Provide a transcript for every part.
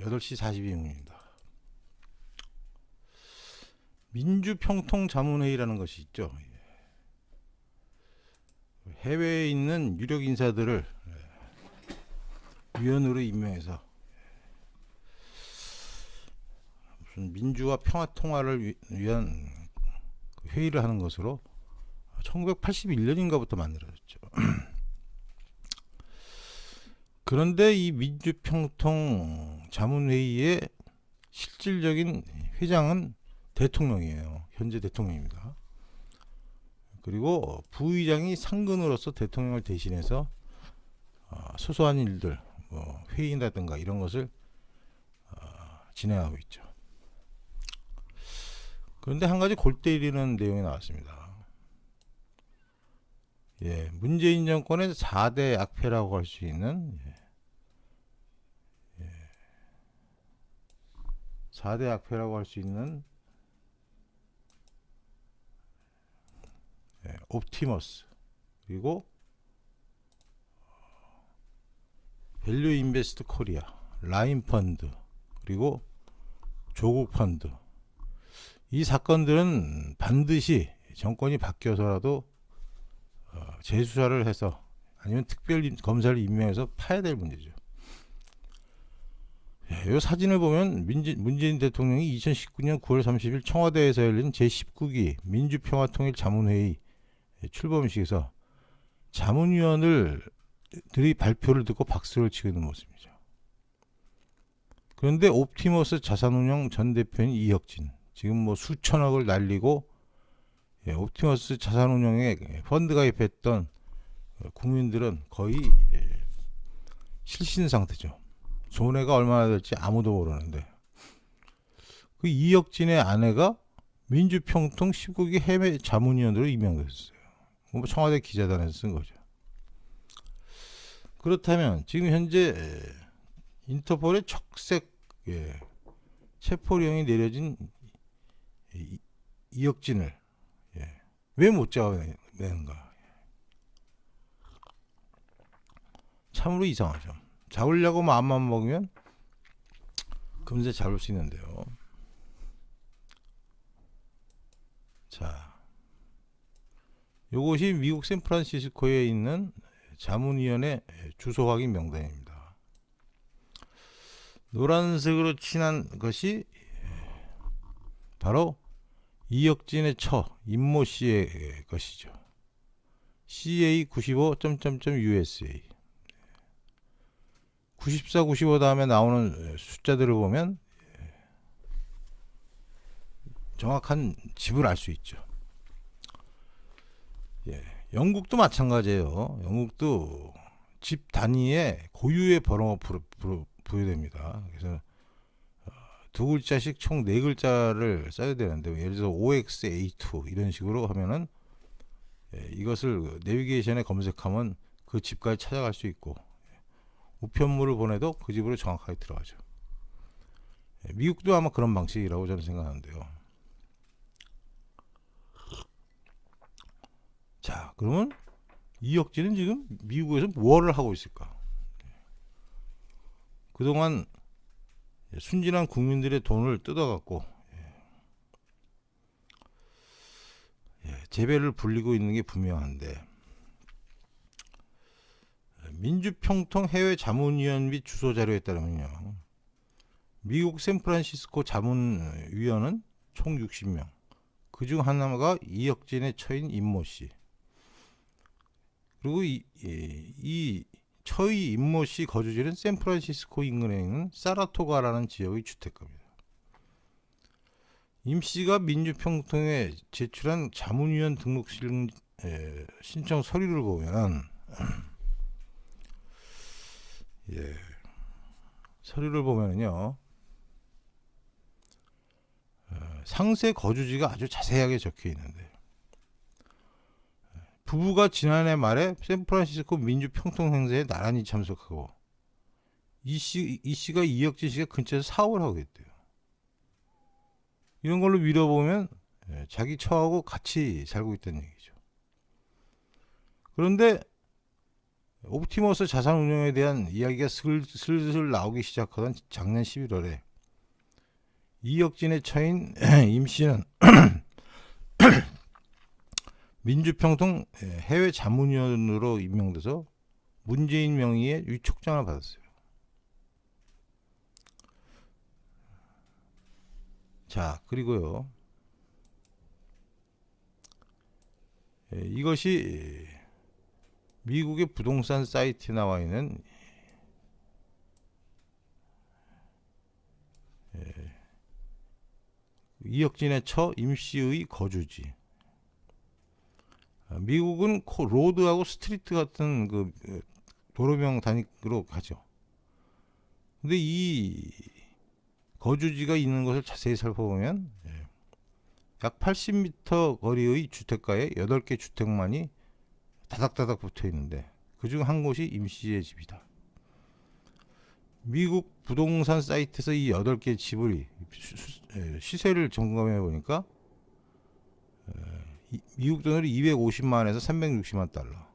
8시 42분입니다. 민주평통 자문회의라는 것이 있죠. 예. 해외에 있는 유력 인사들을 예, 위원으로 임명해서 예, 무슨 민주화 평화 통화를 위- 위한 그 회의를 하는 것으로 1981년인가부터 만들어졌죠. 그런데 이 민주평통 자문회의의 실질적인 회장은 대통령이에요. 현재 대통령입니다. 그리고 부의장이 상근으로서 대통령을 대신해서 어, 소소한 일들, 뭐 회의라든가 이런 것을 어, 진행하고 있죠. 그런데 한 가지 골 때리는 내용이 나왔습니다. 예, 문재인 정권의 4대 악패라고 할 수 있는 예, 예, 4대 악패라고 할 수 있는 예, 옵티머스 그리고 밸류 인베스트 코리아, 라인 펀드 그리고 조국 펀드. 이 사건들은 반드시 정권이 바뀌어서라도 어, 재수사를 해서 아니면 특별 임- 검사를 임명해서 파야 될 문제죠. 이 사진을 보면 민지, 문재인 대통령이 2019년 9월 30일 청와대에서 열린 제19기 민주평화통일 자문회의 출범식에서 자문위원을 들이 발표를 듣고 박수를 치는 모습이죠. 그런데 옵티머스 자산운용 전 대표인 이혁진 지금 뭐 수천억을 날리고 예, 옵티머스 자산운용에 펀드 가입했던 어, 국민들은 거의 예, 실신 상태죠. 손해가 얼마나 될지 아무도 모르는데 그 이혁진의 아내가 민주평통 19기 해외 자문위원으로 임명됐어요. 뭐 청와대 기자단에서 쓴 거죠. 그렇다면 지금 현재 에, 인터폴의 척색 예, 체포령이 내려진 이- 이혁진을 예, 왜 못 잡아내는가? 참으로 이상하죠. 잡으려고 마음만 먹으면 금세 잡을 수 있는데요. 자, 요것이 미국 샌프란시스코에 있는 자문위원회 주소 확인 명단입니다. 노란색으로 칠한 것이 바로 이혁진의 처 임모 씨의 것이죠. CA 95.USA 94, 95 다음에 나오는 숫자들을 보면 정확한 집을 알 수 있죠. 예, 영국도 마찬가지예요. 영국도 집 단위에 고유의 번호가 부여됩니다. 그래서 어, 두 글자씩 총 네 글자를 써야 되는데 예를 들어서 OXA2 이런 식으로 하면은 예, 이것을 내비게이션에 검색하면 그 집까지 찾아갈 수 있고 우편물을 보내도 그 집으로 정확하게 들어가죠. 예, 미국도 아마 그런 방식이라고 저는 생각하는데요. 자, 그러면 이혁진은 지금 미국에서 뭐를 하고 있을까? 그동안 순진한 국민들의 돈을 뜯어갖고 예, 재배를 불리고 있는 게 분명한데 민주평통 해외 자문위원 및 주소 자료에 따르면요. 미국 샌프란시스코 자문위원은 총 60명. 그 중 하나가 이혁진의 처인 임모 씨. 그리고 이, 이, 이 처의 임모 씨 거주지는 샌프란시스코 인근에 있는 사라토가라는 지역의 주택가입니다. 임 씨가 민주평통에 제출한 자문위원 등록 신청 서류를 보면 예. 서류를 보면요. 어, 상세 거주지가 아주 자세하게 적혀 있는데 부부가 지난해 말에 샌프란시스코 민주평통 행사에 나란히 참석하고 이 씨, 이 씨가 이혁진 씨가 근처에서 사업을 하고 있대요. 이런 걸로 밀어보면 예, 자기 처하고 같이 살고 있다는 얘기죠. 그런데 옵티머스 자산 운용에 대한 이야기가 슬- 슬슬 나오기 시작하던 작년 11월에 이혁진의 처인 임 씨는 민주평통 해외 자문위원으로 임명돼서 문재인 명의의 위촉장을 받았어요. 자 그리고요 예, 이것이 미국의 부동산 사이트에 나와 있는 예, 이혁진의 처 임시의 거주지. 아, 미국은 코- 로드하고 스트리트 같은 그 어, 도로명 단위로 가죠. 근데 이 거주지가 있는 것을 자세히 살펴보면 예, 약 80m 거리의 주택가에 8개 주택만이 다닥다닥 붙어 있는데 그중 한 곳이 임시의 집이다. 미국 부동산 사이트에서 이 8개 집을 에, 시세를 점검해 보니까 미국 돈으로 250만에서 360만 달러.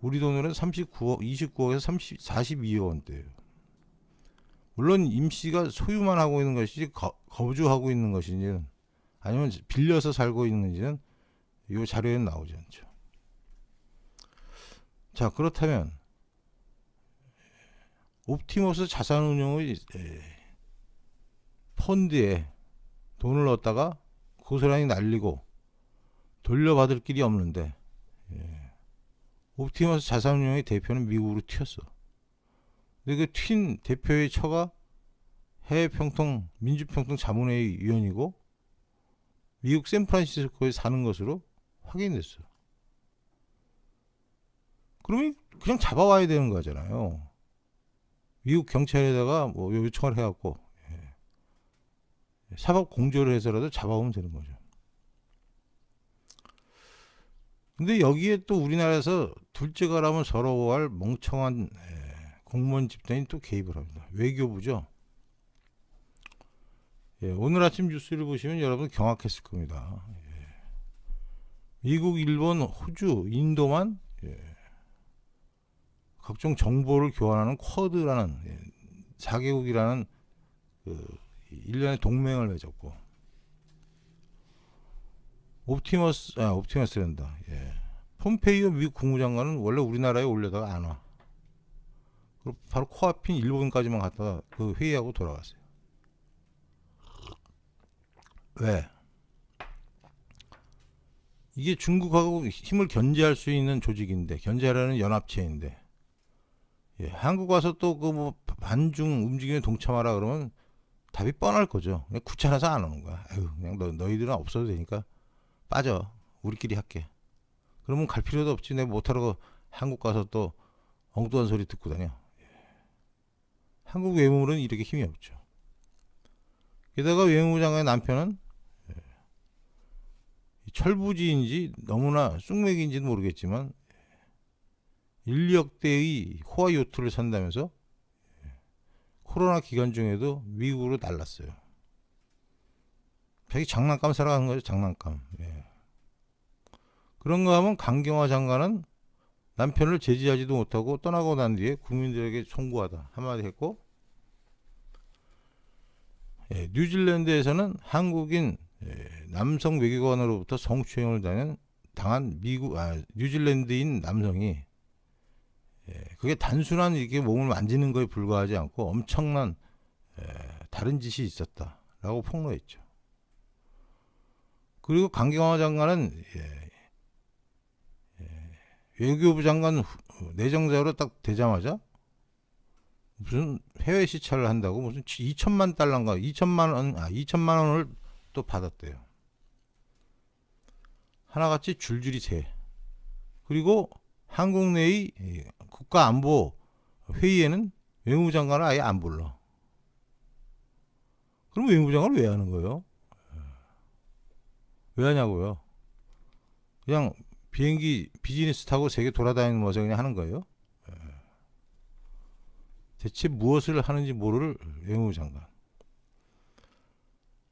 우리 돈으로는 39억, 29억에서 30, 42억 원대예요. 물론 임시가 소유만 하고 있는 것이지 거, 거주하고 있는 것인지는 아니면 빌려서 살고 있는지는 이 자료에는 나오지 않죠. 자 그렇다면 옵티머스 자산운용의 에, 펀드에 돈을 넣었다가 고스란히 날리고 돌려받을 길이 없는데 예, 옵티머스 자산운용의 대표는 미국으로 튀었어. 근데 그 튄 대표의 처가 해외평통 민주평통 자문회의 위원이고 미국 샌프란시스코에 사는 것으로 확인됐어. 그러면 그냥 잡아와야 되는 거잖아요. 미국 경찰에다가 뭐 요청을 해갖고 예. 사법 공조를 해서라도 잡아오면 되는 거죠. 근데 여기에 또 우리나라에서 둘째가라면 서러워할 멍청한 예, 공무원 집단이 또 개입을 합니다. 외교부죠. 예, 오늘 아침 뉴스를 보시면 여러분 경악했을 겁니다. 예. 미국, 일본, 호주, 인도만 예, 각종 정보를 교환하는 쿼드라는 예, 4개국이라는 그 일련의 동맹을 맺었고 옵티머스 아 옵티머스란다. 예. 폼페이오 미국 국무장관은 원래 우리나라에 올려다가 안 와. 바로 코앞인 일본까지만 갔다가 그 회의하고 돌아갔어요. 왜? 이게 중국하고 힘을 견제할 수 있는 조직인데 견제하려는 연합체인데 예, 한국 와서 또 그 뭐 반중 움직임에 동참하라 그러면 답이 뻔할 거죠. 그냥 귀찮아서 안 오는 거야. 아유, 그냥 너, 너희들은 없어도 되니까 빠져. 우리끼리 할게. 그러면 갈 필요도 없지. 내가 못하러 한국 가서 또 엉뚱한 소리 듣고 다녀. 예. 한국 외무는 이렇게 힘이 없죠. 게다가 외무부 장관의 남편은 예, 이 철부지인지 너무나 쑥맥인지는 모르겠지만 인력대의 호화 요트를 산다면서 예, 코로나 기간 중에도 미국으로 날랐어요. 자기 장난감 사러 가는 거죠, 장난감. 예. 그런가 하면 강경화 장관은 남편을 제지하지도 못하고 떠나고 난 뒤에 국민들에게 송구하다 한마디 했고, 예, 뉴질랜드에서는 한국인 예, 남성 외교관으로부터 성추행을 당한, 당한 미국 아, 뉴질랜드인 남성이 예, 그게 단순한 이렇게 몸을 만지는 거에 불과하지 않고 엄청난 예, 다른 짓이 있었다라고 폭로했죠. 그리고 강경화 장관은 예, 예, 외교부 장관 후- 내정자로 딱 되자마자 무슨 해외 시찰을 한다고 무슨 2천만 달러인가 2천만 원, 아 2천만 원을 또 받았대요. 하나같이 줄줄이 세. 그리고 한국 내의 이 국가 안보 회의에는 외무부 장관을 아예 안 불러. 그럼 외무부 장관을 왜 하는 거예요? 왜 하냐고요? 그냥 비행기 비즈니스 타고 세계 돌아다니는 모습 그냥 하는 거예요? 예. 대체 무엇을 하는지 모를 외무부 장관.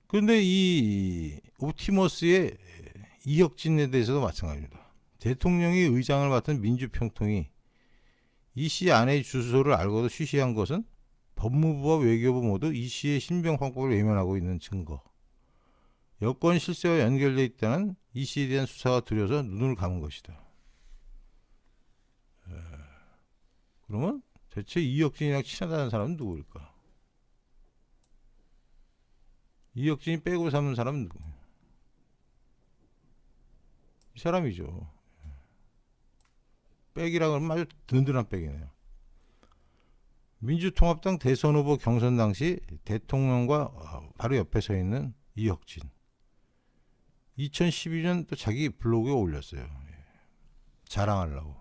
그런데 이 옵티머스의 이혁진에 대해서도 마찬가지입니다. 대통령이 의장을 맡은 민주평통이 이 씨 아내의 주소를 알고도 쉬쉬한 것은 법무부와 외교부 모두 이 씨의 신병 확보를 외면하고 있는 증거. 여권 실세와 연결돼 있다는 이 씨에 대한 수사가 두려워서 눈을 감은 것이다. 에, 그러면 대체 이혁진이랑 친하다는 사람은 누구일까? 이혁진이 빼고 삼는 사람은 누구? 이 사람이죠. 백이라 그러면 아주 든든한 백이네요. 민주통합당 대선 후보 경선 당시 대통령과 어, 바로 옆에 서 있는 이혁진. 2012년 또 자기 블로그에 올렸어요. 예. 자랑하려고.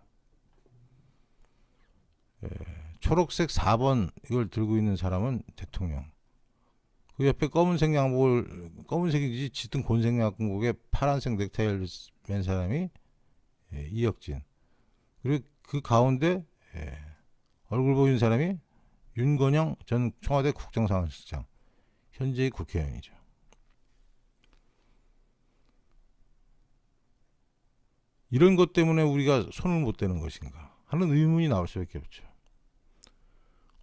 예, 초록색 4번 이걸 들고 있는 사람은 대통령. 그 옆에 검은색 양복을 검은색이지 짙은 곤색 양복에 파란색 넥타이를 맨 사람이 예, 이혁진. 그리고 그 가운데 예, 얼굴 보이는 사람이 윤건영 전 청와대 국정상황실장 현재의 국회의원이죠. 이런 것 때문에 우리가 손을 못 대는 것인가 하는 의문이 나올 수밖에 없죠.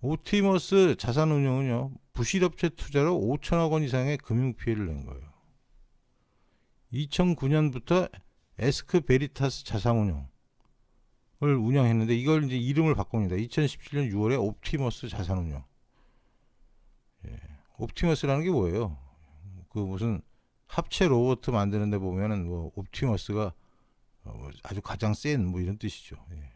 오티머스 자산운용은요 부실업체 투자로 5천억 원 이상의 금융 피해를 낸 거예요. 2009년부터 에스크 베리타스 자산운용 을 운영했는데 이걸 이제 이름을 바꿉니다. 2017년 6월에 옵티머스 자산운용. 예. 옵티머스라는 게 뭐예요? 그 무슨 합체 로봇 만드는데 보면은 뭐 옵티머스가 어, 뭐 아주 가장 센 뭐 이런 뜻이죠. 예.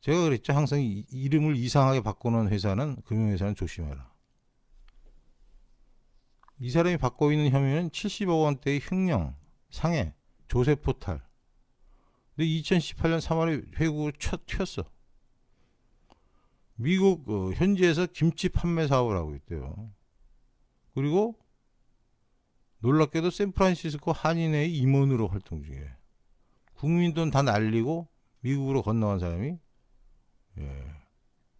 제가 그랬죠. 항상 이, 이름을 이상하게 바꾸는 회사는 금융회사는 조심해라. 이 사람이 받고 있는 혐의는 70억 원대의 횡령, 상해, 조세 포탈. 근데 2018년 3월에 회국을 첫 튀었어. 미국 어, 현지에서 김치 판매 사업을 하고 있대요. 그리고 놀랍게도 샌프란시스코 한인회의 임원으로 활동 중이에요. 국민 돈 다 날리고 미국으로 건너간 사람이 예,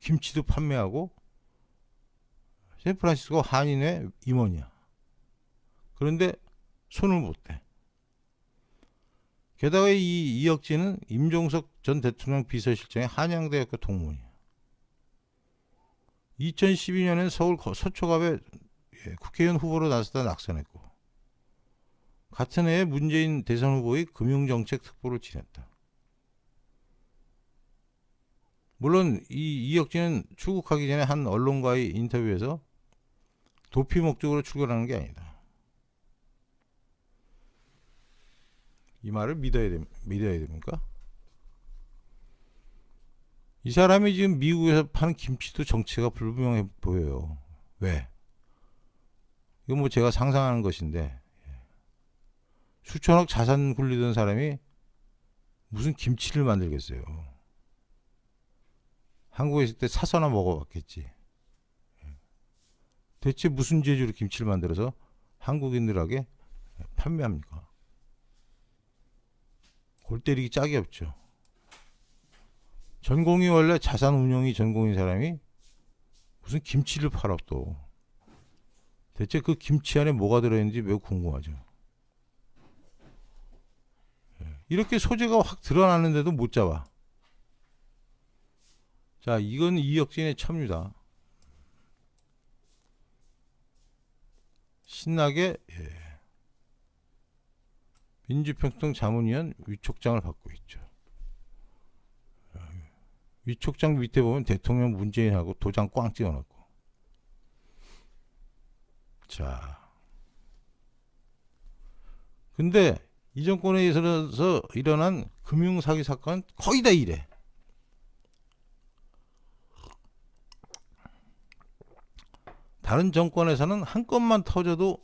김치도 판매하고 샌프란시스코 한인회 임원이야. 그런데 손을 못 대. 게다가 이 이혁진은 임종석 전 대통령 비서실장의 한양대학교 동문이야. 2012년엔 서울 거- 서초갑에 예, 국회의원 후보로 나서다 낙선했고 같은 해에 문재인 대선 후보의 금융정책 특보를 지냈다. 물론 이 이혁진은 출국하기 전에 한 언론과의 인터뷰에서 도피 목적으로 출근하는 게 아니다. 이 말을 믿어야 돼, 믿어야 됩니까? 이 사람이 지금 미국에서 파는 김치도 정체가 불분명해 보여요. 왜? 이건 뭐 제가 상상하는 것인데 예. 수천억 자산 굴리던 사람이 무슨 김치를 만들겠어요. 한국에 있을 때 사서나 먹어봤겠지. 예. 대체 무슨 재주로 김치를 만들어서 한국인들에게 판매합니까? 골 때리기 짝이 없죠. 전공이 원래 자산 운용이 전공인 사람이 무슨 김치를 팔아 또. 대체 그 김치 안에 뭐가 들어있는지 매우 궁금하죠. 예. 이렇게 소재가 확 드러나는데도 못 잡아. 자, 이건 이혁진의 첩니다. 신나게 예. 민주평통 자문위원 위촉장을 받고 있죠. 위촉장 밑에 보면 대통령 문재인하고 도장 꽝 찍어놨고. 자. 근데 이 정권에 있어서 일어난 금융 사기 사건 거의 다 이래. 다른 정권에서는 한 건만 터져도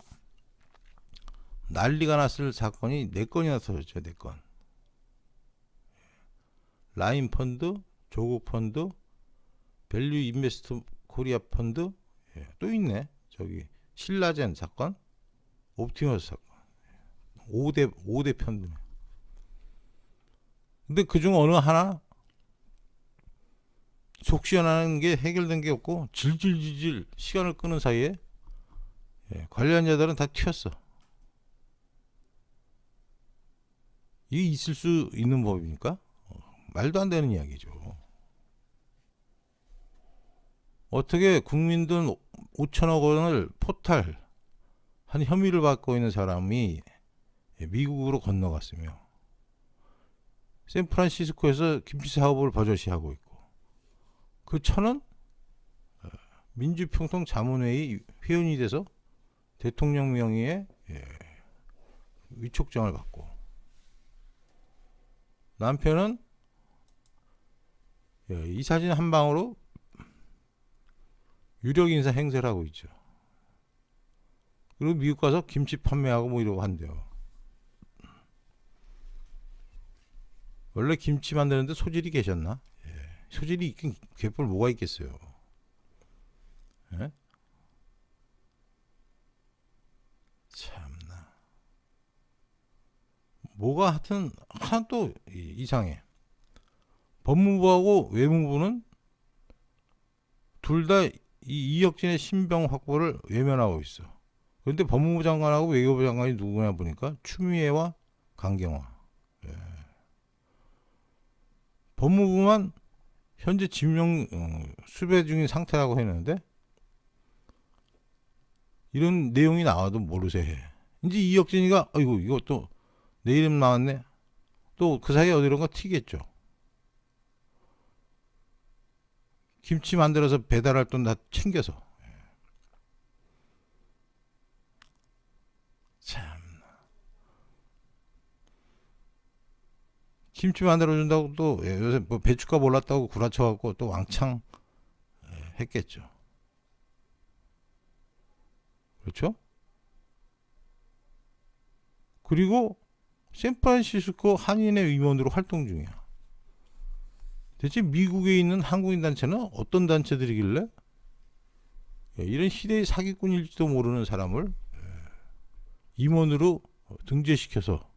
난리가 났을 사건이 네 건이나 터졌죠, 네 건. 라인 펀드, 조국 펀드, 밸류 인베스트 코리아 펀드, 예, 또 있네. 저기 신라젠 사건, 옵티머스 사건. 5대 5대 펀드. 근데 그중 어느 하나 속 시원하는 게 해결된 게 없고 질질질질 시간을 끄는 사이에 예, 관련자들은 다 튀었어. 이게 있을 수 있는 법입니까? 어, 말도 안 되는 이야기죠. 어떻게 국민 돈 5천억 원을 포탈 한 혐의를 받고 있는 사람이 미국으로 건너갔으며 샌프란시스코에서 김치 사업을 버젓이 하고 있고 그 천은 어, 민주평통 자문회의 회원이 돼서 대통령 명의의 예, 위촉장을 받고 남편은 예, 이 사진 한 방으로 유력 인사 행세를 하고 있죠. 그리고 미국 가서 김치 판매하고 뭐 이러고 한대요. 원래 김치 만드는데 소질이 계셨나? 예. 소질이 있긴 개뿔 뭐가 있겠어요. 예? 참나. 뭐가 하여튼 하나 또 이- 이상해. 법무부하고 외무부는 둘 다 이 이혁진의 신병 확보를 외면하고 있어. 그런데 법무부 장관하고 외교부 장관이 누구냐 보니까 추미애와 강경화. 예. 법무부만 현재 지명 어, 수배 중인 상태라고 했는데 이런 내용이 나와도 모르세 해. 이제 이혁진이가 아이고 또내 이름 나왔네. 또 그 사이에 어디론가 튀겠죠. 김치 만들어서 배달할 돈 다 챙겨서. 참. 김치 만들어 준다고 또 예, 요새 뭐 배추값 올랐다고 구라쳐 갖고 또 왕창 예, 했겠죠. 그렇죠? 그리고 샌프란시스코 한인의 임원으로 활동 중이야. 대체 미국에 있는 한국인 단체는 어떤 단체들이길래 예, 이런 시대의 사기꾼일지도 모르는 사람을 예, 임원으로 등재시켜서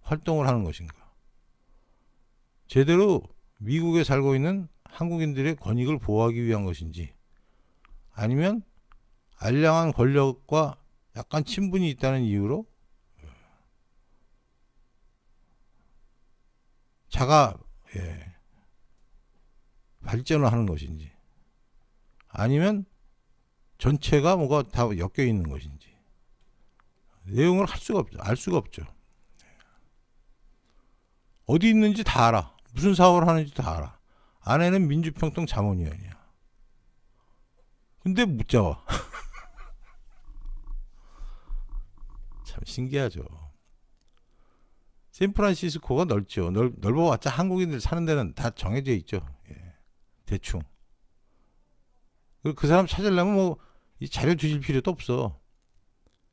활동을 하는 것인가? 제대로 미국에 살고 있는 한국인들의 권익을 보호하기 위한 것인지 아니면 알량한 권력과 약간 친분이 있다는 이유로 자가 예, 발전을 하는 것인지 아니면 전체가 뭐가 다 엮여 있는 것인지 내용을 할 수가 없죠. 알 수가 없죠. 어디 있는지 다 알아. 무슨 사업을 하는지 다 알아. 아내는 민주평통 자문위원이야. 근데 못 잡아. 참 신기하죠. 샌프란시스코가 넓죠. 넓, 넓어봤자 한국인들 사는 데는 다 정해져 있죠. 예. 대충. 그리고 그 사람 찾으려면 뭐, 이 자료 주실 필요도 없어.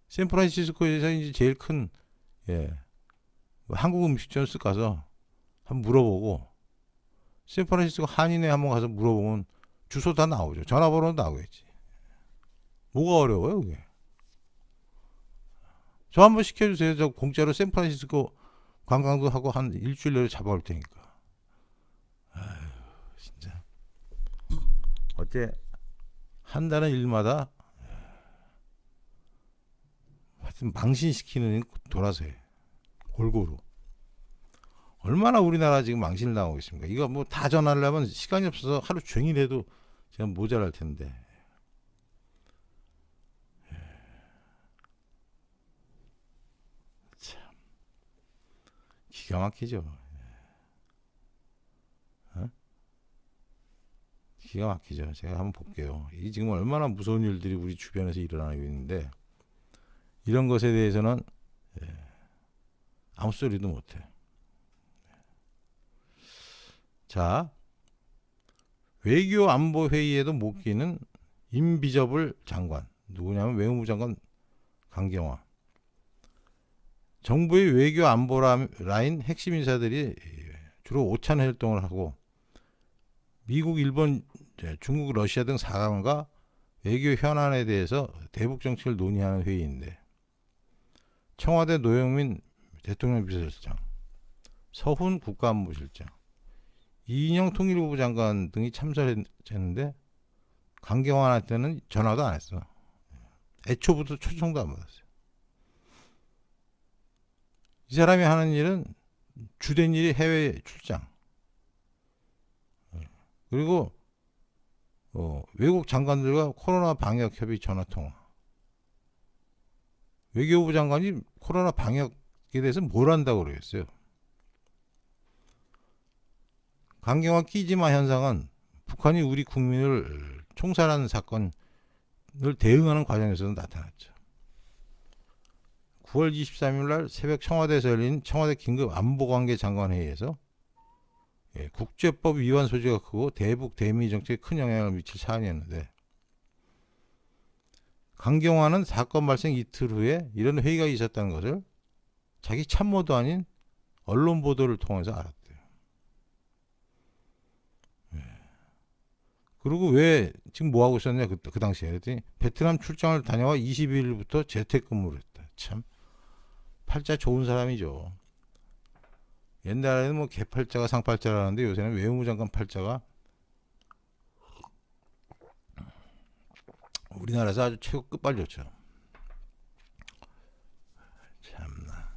샌프란시스코에서 이제 제일 큰, 예, 뭐 한국 음식점 쓱 가서 한번 물어보고, 샌프란시스코 한인회 한번 가서 물어보면 주소 다 나오죠. 전화번호도 나오겠지. 뭐가 어려워요, 그게? 저 한번 시켜주세요. 저 공짜로 샌프란시스코 관광도 하고 한 일주일 내로 잡아올 테니까. 아유, 진짜. 어째 한다는 일마다 하여튼 망신시키는 돌아서 해. 골고루. 얼마나 우리나라 지금 망신을 당하고 있습니까? 이거 뭐 다 전하려면 시간이 없어서 하루 종일 해도 제가 모자랄 텐데. 참 기가 막히죠. 어? 기가 막히죠. 제가 한번 볼게요. 이 지금 얼마나 무서운 일들이 우리 주변에서 일어나고 있는데 이런 것에 대해서는 예, 아무 소리도 못해. 자, 외교 안보 회의에도 못 끼는 임비저블 장관 누구냐면 외무부 장관 강경화. 정부의 외교 안보 라- 라인 핵심 인사들이 주로 오찬 활동을 하고 미국, 일본, 중국, 러시아 등 사강과 외교 현안에 대해서 대북 정책을 논의하는 회의인데 청와대 노영민 대통령 비서실장, 서훈 국가안보실장, 이인영 통일부 장관 등이 참석했는데 강경환한테는 전화도 안 했어. 애초부터 초청도 안 받았어요. 이 사람이 하는 일은 주된 일이 해외 출장. 예. 그리고 어, 외국 장관들과 코로나 방역 협의 전화 통화. 외교부 장관이 코로나 방역에 대해서 뭘 한다고 그러겠어요. 강경화 끼지마 현상은 북한이 우리 국민을 총살하는 사건을 대응하는 과정에서도 나타났죠. 9월 23일 날 새벽 청와대에서 열린 청와대 긴급 안보관계 장관 회의에서 예, 국제법 위반 소지가 크고 대북 대미 정책에 큰 영향을 미칠 사안이었는데 강경화는 사건 발생 이틀 후에 이런 회의가 있었다는 것을 자기 참모도 아닌 언론 보도를 통해서 알았대요. 예. 그리고 왜 지금 뭐 하고 있었냐 그, 그 당시에 그랬더니 베트남 출장을 다녀와 22일부터 재택근무를 했다. 참 팔자 좋은 사람이죠. 옛날에는 뭐 개팔자가 상팔자라는데 요새는 외무장관 팔자가 우리나라에서 아주 최고 끝발렸죠. 참나.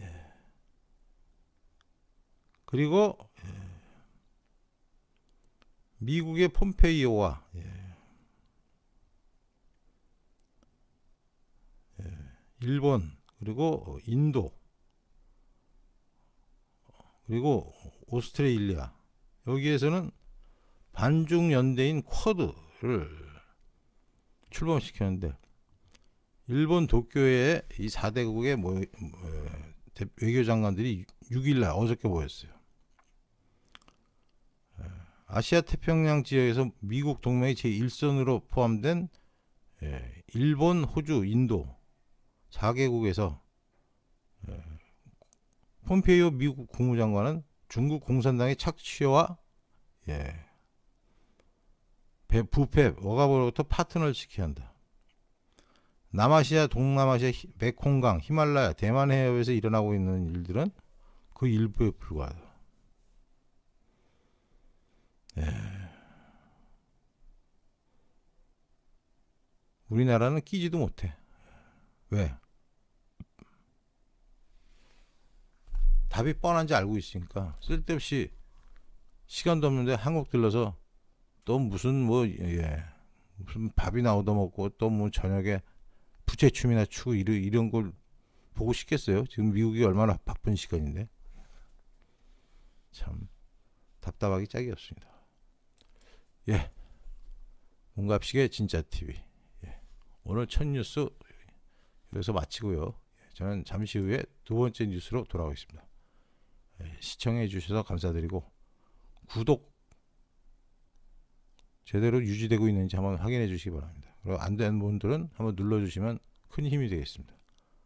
예. 그리고 예. 미국의 폼페이오와 예. 예. 일본 그리고 인도 그리고 오스트레일리아 여기에서는 반중 연대인 쿼드를 출범시켰는데 일본 도쿄에 이 4대국의 모, 어, 대- 외교장관들이 6일날 어저께 모였어요. 에, 아시아 태평양 지역에서 미국 동맹의 제1선으로 포함된 예, 일본, 호주, 인도 4개국에서 폼페이오 미국 국무장관은 중국 공산당의 착취와 예, 배- 부패, 억압으로부터 파트너를 지켜야 한다. 남아시아, 동남아시아, 히- 메콩강, 히말라야, 대만 해협에서 일어나고 있는 일들은 그 일부에 불과하다. 예. 우리나라는 끼지도 못해. 왜? 답이 뻔한지 알고 있으니까 쓸데없이 시간도 없는데 한국 들러서 또 무슨 뭐 예, 무슨 밥이나 얻어먹고 또 뭐 저녁에 부채춤이나 추고 이런 이런 걸 보고 싶겠어요. 지금 미국이 얼마나 바쁜 시간인데 참 답답하기 짝이 없습니다. 예, 문갑식의 진짜 TV 예, 오늘 첫 뉴스 여기서 마치고요. 예, 저는 잠시 후에 두 번째 뉴스로 돌아오겠습니다. 예, 시청해 주셔서 감사드리고 구독 제대로 유지되고 있는지 한번 확인해 주시기 바랍니다. 그리고 안 되는 분들은 한번 눌러 주시면 큰 힘이 되겠습니다.